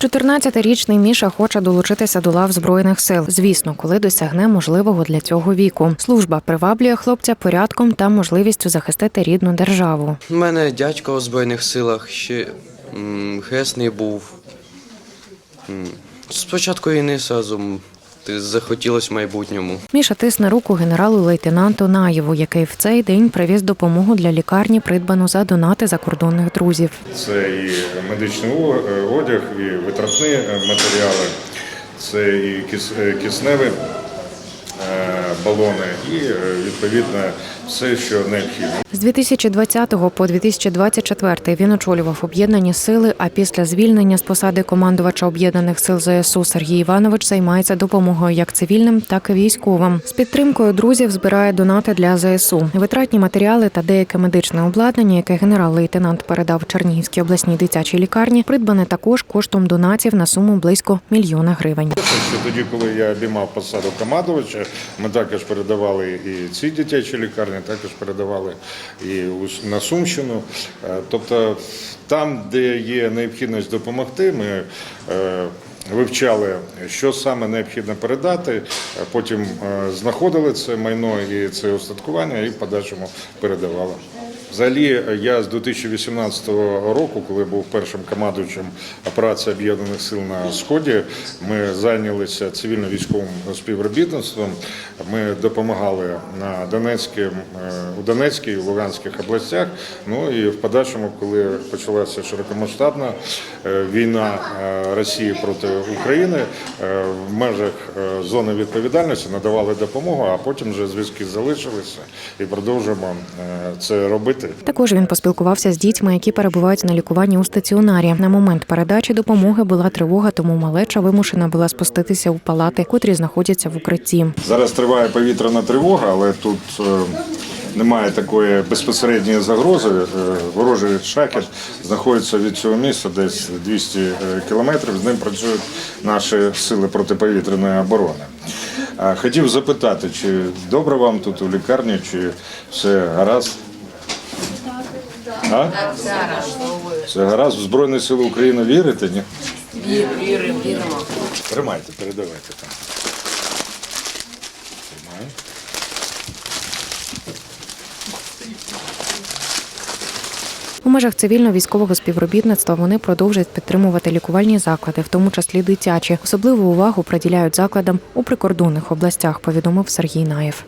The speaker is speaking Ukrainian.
14-річний Міша хоче долучитися до лав збройних сил. Звісно, коли досягне можливого для цього віку. Служба приваблює хлопця порядком та можливістю захистити рідну державу. У мене дядько у Збройних силах ще хесний був. Спочатку війни сразу захотілось в майбутньому. Міша тисне руку генералу лейтенанту Наєву, який в цей день привіз допомогу для лікарні, придбану за донати закордонних друзів. Це і медичний е, одяг, і витратні е, матеріали, це і е, кисневі балони, і відповідно все, що необхідно. З 2020 по 2024 він очолював об'єднані сили. А після звільнення з посади командувача об'єднаних сил ЗСУ Сергій Іванович займається допомогою як цивільним, так і військовим. З підтримкою друзів збирає донати для ЗСУ, витратні матеріали та деяке медичне обладнання, яке генерал-лейтенант передав Чернігівській обласній дитячій лікарні, придбане також коштом донатів на суму близько мільйона гривень. Що тоді, коли я обіймав посаду командувача, ми також передавали і ці дитячі лікарні, також передавали і на Сумщину. Е, Тобто там, де є необхідність допомогти, ми е, вивчали, що саме необхідно передати, е, потім знаходили це майно і це устаткування і в подальшому передавали. Взагалі, я з 2018 року, коли був першим командуючим операції об'єднаних сил на сході, ми зайнялися цивільно-військовим співробітництвом. Ми допомагали на Донецькій, е, у Донецькій і Луганських областях. Ну і в подальшому, коли почалася широкомасштабна е, війна е, Росії проти України, е, в межах е, зони відповідальності надавали допомогу, а потім вже зв'язки залишилися і продовжуємо е, це робити. Також він поспілкувався з дітьми, які перебувають на лікуванні у стаціонарі. На момент передачі допомоги була тривога, тому малеча вимушена була спуститися у палати, котрі знаходяться в укритті. Зараз триває повітряна тривога, але тут е, немає такої безпосередньої загрози. Е, Ворожий шахет знаходиться від цього місця десь 200 кілометрів. З ним працюють наші сили протиповітряної оборони. Хотів запитати, чи добре вам тут у лікарні, чи все гаразд? А? Все гаразд. В Збройні Сили України вірите? Ні? Віримо, віримо. Тримайте, передавайте там. Тримай. У межах цивільно-військового співробітництва вони продовжують підтримувати лікувальні заклади, в тому числі дитячі. Особливу увагу приділяють закладам у прикордонних областях. Повідомив Сергій Наєв.